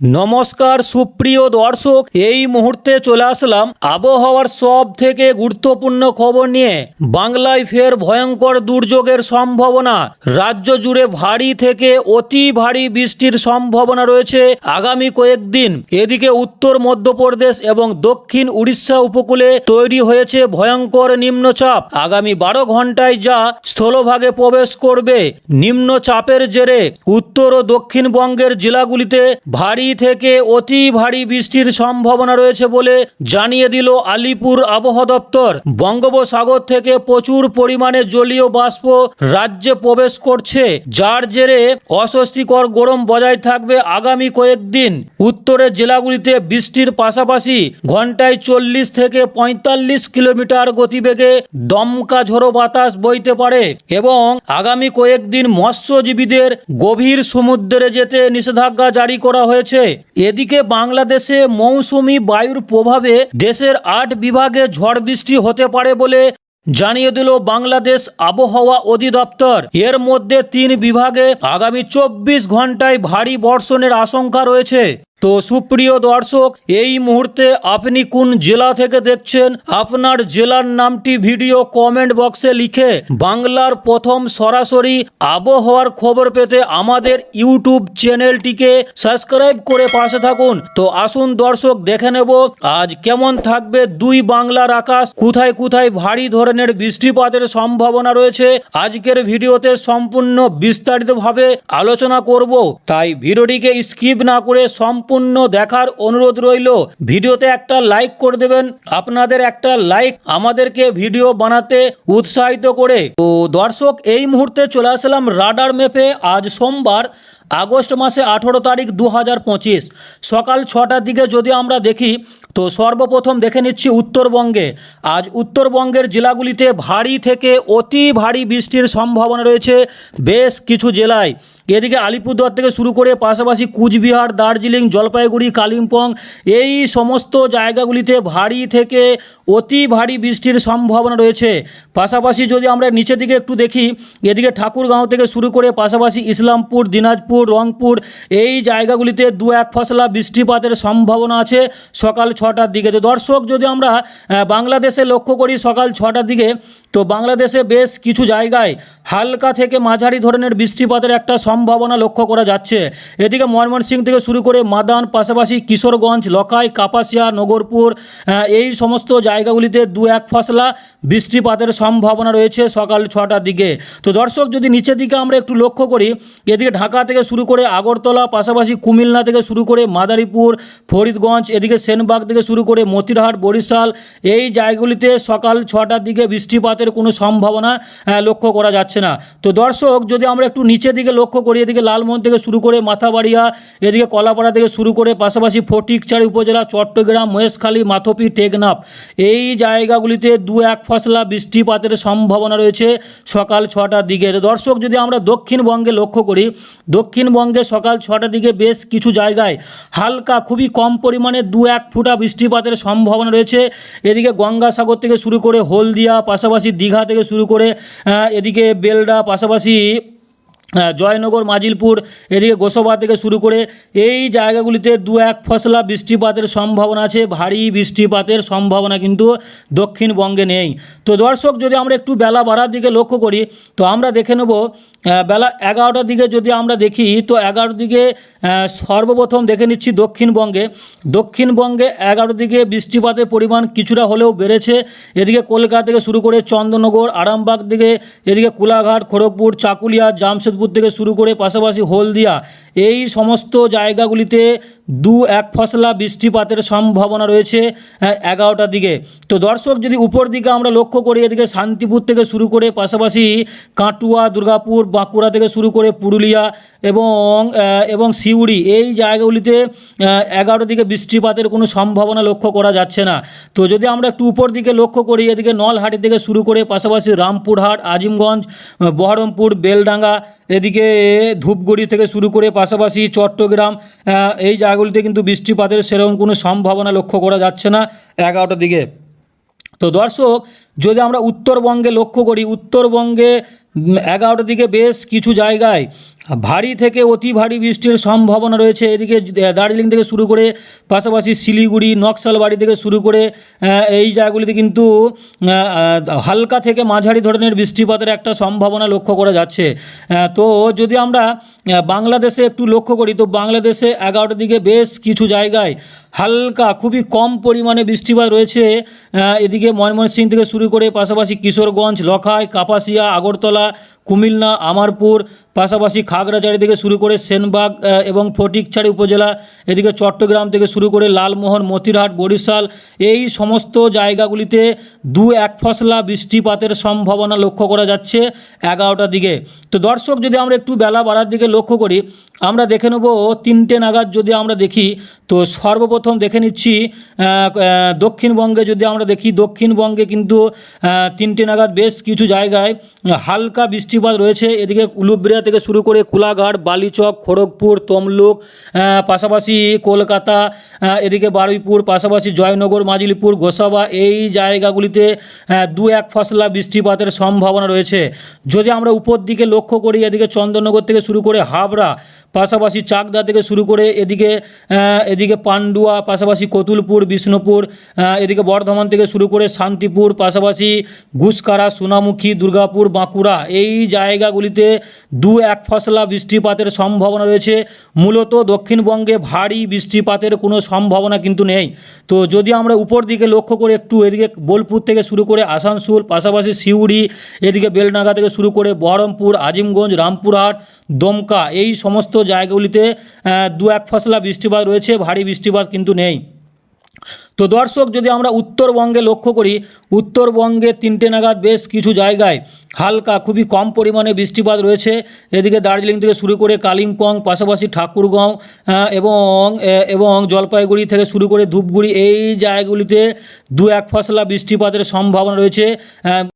নমস্কার সুপ্রিয় দর্শক, এই মুহূর্তে চলে আসলাম আবহাওয়ার সব থেকে গুরুত্বপূর্ণ খবর নিয়ে। বাংলায় ফের ভয়ঙ্কর দুর্যোগের সম্ভাবনা। রাজ্য জুড়ে ভারী থেকে অতি ভারী বৃষ্টির সম্ভাবনা রয়েছে আগামী কয়েকদিন। এদিকে উত্তর মধ্যপ্রদেশ এবং দক্ষিণ উড়িষ্যা উপকূলে তৈরি হয়েছে ভয়ঙ্কর নিম্নচাপ। আগামী বারো ঘন্টায় যা স্থলভাগে প্রবেশ করবে। নিম্নচাপের জেরে উত্তর ও দক্ষিণবঙ্গের জেলাগুলিতে ভারী থেকে অতি ভারী বৃষ্টির সম্ভাবনা রয়েছে বলে জানিয়ে দিল আলিপুর আবহাওয়া দপ্তর। বঙ্গোপসাগর থেকে প্রচুর পরিমাণে জলীয় বাষ্প রাজ্যে প্রবেশ করছে, যার জেরে অস্বস্তিকর গরম বজায় থাকবে আগামী কয়েকদিন। উত্তরের জেলাগুলিতে বৃষ্টির পাশাপাশি ঘন্টায় চল্লিশ থেকে পঁয়তাল্লিশ কিলোমিটার গতিবেগে দমকা ঝোড়ো বাতাস বইতে পারে এবং আগামী কয়েকদিন মৎস্যজীবীদের গভীর সমুদ্রে যেতে নিষেধাজ্ঞা জারি করা হয়েছে। এদিকে বাংলাদেশে মৌসুমি বায়ুর প্রভাবে দেশের আট বিভাগে ঝড় বৃষ্টি হতে পারে বলে জানিয়ে দিল বাংলাদেশ আবহাওয়া অধিদপ্তর। এর মধ্যে তিন বিভাগে আগামী চব্বিশ ঘন্টায় ভারী বর্ষণের আশঙ্কা রয়েছে। তো সুপ্রিয় দর্শক, এই মুহূর্তে আপনি কোন জেলা থেকে দেখছেন? আপনার জেলার নামটি ভিডিও কমেন্ট বক্সে লিখে বাংলার প্রথম সরাসরি আবহাওয়ার খবর পেতে আমাদের ইউটিউব চ্যানেলটিকে সাবস্ক্রাইব করে পাশে থাকুন। তো আসুন দর্শক, দেখে নেব আজ কেমন থাকবে দুই বাংলার আকাশ, কোথায় কোথায় ভারী ধরনের বৃষ্টিপাতের সম্ভাবনা রয়েছে। আজকের ভিডিওতে সম্পূর্ণ বিস্তারিতভাবে আলোচনা করব, তাই ভিডিওটিকে স্কিপ না করে সম্পূর্ণ দেখার অনুরোধ রইল। ভিডিওতে একটা লাইক করে দেবেন, আপনাদের একটা লাইক আমাদেরকে ভিডিও বানাতে উৎসাহিত করে। তো দর্শক, এই মুহূর্তে চলে আসলাম রাডার মেপে আজ সোমবার আগস্ট মাসে আঠেরো তারিখ দু হাজার পঁচিশ। সকাল ছটার দিকে যদি আমরা দেখি, তো সর্বপ্রথম দেখে নিচ্ছি উত্তরবঙ্গে। আজ উত্তরবঙ্গের জেলাগুলিতে ভারী থেকে অতি ভারী বৃষ্টির সম্ভাবনা রয়েছে বেশ কিছু জেলায়। এদিকে আলিপুরদুয়ার থেকে শুরু করে পাশাপাশি কুচবিহার, দার্জিলিং, জলপাইগুড়ি, কালিম্পং, এই সমস্ত জায়গাগুলিতে ভারী থেকে অতি ভারী বৃষ্টির সম্ভাবনা রয়েছে। পাশাপাশি যদি আমরা নিচের দিকে একটু দেখি, এদিকে ঠাকুরগাঁও থেকে শুরু করে পাশাপাশি ইসলামপুর, দিনাজপুর রংপুর, এই জায়গাগুলিতে দু এক ফসলা বৃষ্টিপাতের সম্ভাবনা আছে সকাল ছটার দিকে। তো দর্শক, যদি আমরা বাংলাদেশে লক্ষ্য করি সকাল ছটার দিকে, তো বাংলাদেশে বেশ কিছু জায়গায় হালকা থেকে মাঝারি ধরনের বৃষ্টিপাতের একটা সম্ভাবনা লক্ষ্য করা যাচ্ছে। এদিকে ময়মনসিংহ থেকে শুরু করে মাদান, পাশাপাশি কিশোরগঞ্জ, লকাই, কাপাসিয়া, নগরপুর এই সমস্ত জায়গাগুলিতে দু এক ফসলা বৃষ্টিপাতের সম্ভাবনা রয়েছে সকাল ছটার দিকে। তো দর্শক, যদি নিচের দিকে আমরা একটু লক্ষ্য করি, এদিকে ঢাকা থেকে শুরু করে আগরতলা, পাশাপাশি কুমিল্লা থেকে শুরু করে মাদারীপুর, ফরিদগঞ্জ, এদিকে সেনবাগ থেকে শুরু করে মতিরহাট, বরিশাল, এই জায়গাগুলিতে সকাল ছটার দিকে বৃষ্টিপাতের কোনো সম্ভাবনা লক্ষ্য করা যাচ্ছে না। তো দর্শক, যদি আমরা একটু নিচের দিকে লক্ষ্য করি, এদিকে লালমোহন থেকে শুরু করে মাথাবাড়িয়া, এদিকে কলাপাড়া থেকে শুরু করে পাশাপাশি ফটিকচারি উপজেলা, চট্টগ্রাম, মহেশখালী, মাথপি, টেকনাফ, এই জায়গাগুলিতে দু এক ফসলা বৃষ্টিপাতের সম্ভাবনা রয়েছে সকাল ছটার দিকে। দর্শক, যদি আমরা দক্ষিণবঙ্গে লক্ষ্য করি, দক্ষিণবঙ্গে সকাল ছটার দিকে বেশ কিছু জায়গায় হালকা, খুবই কম পরিমাণে দু এক ফুটা বৃষ্টিপাতের সম্ভাবনা রয়েছে। এদিকে গঙ্গাসাগর থেকে শুরু করে হলদিয়া, পাশাপাশি দীঘা থেকে শুরু করে এদিকে বেলডা পাশাপাশি জয়নগর, মাজিলপুর, এদিকে গোসবা থেকে শুরু করে এই জায়গাগুলিতে দু এক ফসলা বৃষ্টিপাতের সম্ভাবনা আছে। ভারী বৃষ্টিপাতের সম্ভাবনা কিন্তু দক্ষিণবঙ্গে নেই। তো দর্শক, যদি আমরা একটু বেলা বাড়ার দিকে লক্ষ্য করি, তো আমরা দেখে নেব বেলা এগারোটার দিকে যদি আমরা দেখি, তো এগারোর দিকে সর্বপ্রথম দেখে নিচ্ছি দক্ষিণবঙ্গে। দক্ষিণবঙ্গে এগারোর দিকে বৃষ্টিপাতের পরিমাণ কিছুটা হলেও বেড়েছে। এদিকে কলকাতা থেকে শুরু করে চন্দ্রনগর, আরামবাগ দিকে, এদিকে কোলাঘাট, খড়গপুর, চাকুলিয়া জামশেদপুর থেকে শুরু করে পাশাপাশি হলদিয়া, এই সমস্ত জায়গাগুলিতে দু এক ফসলা বৃষ্টিপাতের সম্ভাবনা রয়েছে এগারোটার দিকে। তো দর্শক, যদি উপর দিকে আমরা লক্ষ্য করি, এদিকে শান্তিপুর থেকে শুরু করে পাশাপাশি কাটুয়া, দুর্গাপুর, বাঁকুড়া থেকে শুরু করে পুরুলিয়া এবং এবং সিউড়ি, এই জায়গাগুলিতে এগারোটার দিকে বৃষ্টিপাতের কোনো সম্ভাবনা লক্ষ্য করা যাচ্ছে না। তো যদি আমরা একটু উপর দিকে লক্ষ্য করি, এদিকে নলহাটি থেকে শুরু করে পাশাপাশি রামপুরহাট, আজিমগঞ্জ, বহরমপুর, বেলডাঙ্গা এদিকে ধূপগুড়ি থেকে শুরু করে পাশাপাশি চট্টগ্রাম এই জায়গাগুলিতে কিন্তু বৃষ্টিপাতের সেরকম কোনো সম্ভাবনা লক্ষ্য করা যাচ্ছে না এগারোটার দিকে। তো দর্শক, যদি আমরা উত্তরবঙ্গে লক্ষ্য করি, উত্তরবঙ্গে এগারোটার দিকে বেশ কিছু জায়গায় ভারী থেকে অতি ভারী বৃষ্টির সম্ভাবনা রয়েছে। এদিকে দার্জিলিং থেকে শুরু করে পাশাপাশি শিলিগুড়ি, নকশালবাড়ি থেকে শুরু করে এই জায়গাগুলিতে কিন্তু হালকা থেকে মাঝারি ধরনের বৃষ্টিপাতের একটা সম্ভাবনা লক্ষ্য করা যাচ্ছে। তো যদি আমরা বাংলাদেশে একটু লক্ষ্য করি, তো বাংলাদেশে এগারোটার দিকে বেশ কিছু জায়গায় হালকা, খুবই কম পরিমাণে বৃষ্টিপাত রয়েছে এদিকে ময়মনসিং থেকে শুরু করে পাশাপাশি কিশোরগঞ্জ, লখাই, কাপাসিয়া, আগরতলা কুমিল্লা, আমারপুর, পাশাপাশি খাগড়াছড়ি থেকে শুরু করে সেনবাগ এবং ফটিকছড়ি উপজেলা, এদিকে চট্টগ্রাম থেকে শুরু করে লালমোহন, মতিরহাট, বরিশাল, এই সমস্ত জায়গাগুলিতে দু এক ফসলা বৃষ্টিপাতের সম্ভাবনা লক্ষ্য করা যাচ্ছে এগারোটার দিকে। তো দর্শক, যদি আমরা একটু বেলা বাড়ার দিকে লক্ষ্য করি, আমরা দেখে নেব তিনটে নাগাদ যদি আমরা দেখি, তো সর্বপ্রথম দেখে নিচ্ছি দক্ষিণবঙ্গে যদি আমরা দেখি, দক্ষিণবঙ্গে কিন্তু তিনটে নাগাদ বেশ কিছু জায়গায় হালকা বৃষ্টিপাত রয়েছে। এদিকে উলুবেড়িয়া থেকে শুরু করে কোলাঘাট, বালিচক, খড়গপুর, তমলুক পাশাপাশি কলকাতা এদিকে বারুইপুর, পাশাপাশি জয়নগর, মাজিলিপুর, গোসাবা এই জায়গাগুলিতে দু এক ফসলা বৃষ্টিপাতের সম্ভাবনা রয়েছে। যদি আমরা উপর দিকে লক্ষ্য করি, এদিকে চন্দননগর থেকে শুরু করে হাবড়া, পাশাপাশি চাকদা থেকে শুরু করে এদিকে এদিকে পান্ডুয়া, পাশাপাশি কতুলপুর, বিষ্ণুপুর এদিকে বর্ধমান থেকে শুরু করে শান্তিপুর, পাশাপাশি ঘুষকারা সোনামুখী, দুর্গাপুর, বাঁকুড়া এই জায়গাগুলিতে দু এক ফসলা বৃষ্টিপাতের সম্ভাবনা রয়েছে। মূলত দক্ষিণবঙ্গে ভারী বৃষ্টিপাতের কোনো সম্ভাবনা কিন্তু নেই। তো যদি আমরা উপর দিকে লক্ষ্য করে একটু এদিকে বোলপুর থেকে শুরু করে আসানসোল, পাশাপাশি সিউড়ি, এদিকে বেলনাগা থেকে শুরু করে বহরমপুর, আজিমগঞ্জ, রামপুরহাট, দমকা এই সমস্ত জায়গাগুলিতে দু এক ফসলা বৃষ্টিপাত রয়েছে, ভারী বৃষ্টিপাত কিন্তু নেই। তো দর্শক, যদি আমরা উত্তরবঙ্গে লক্ষ্য করি, উত্তরবঙ্গে তিনটে নাগাদ বেশ কিছু জায়গায় হালকা, খুবই কম পরিমাণে বৃষ্টিপাত রয়েছে। এদিকে দার্জিলিং থেকে শুরু করে কালিম্পং, পাশাপাশি ঠাকুরগাঁও এবং এবং জলপাইগুড়ি থেকে শুরু করে ধূপগুড়ি, এই জায়গাগুলিতে দু এক ফসলা বৃষ্টিপাতের সম্ভাবনা রয়েছে।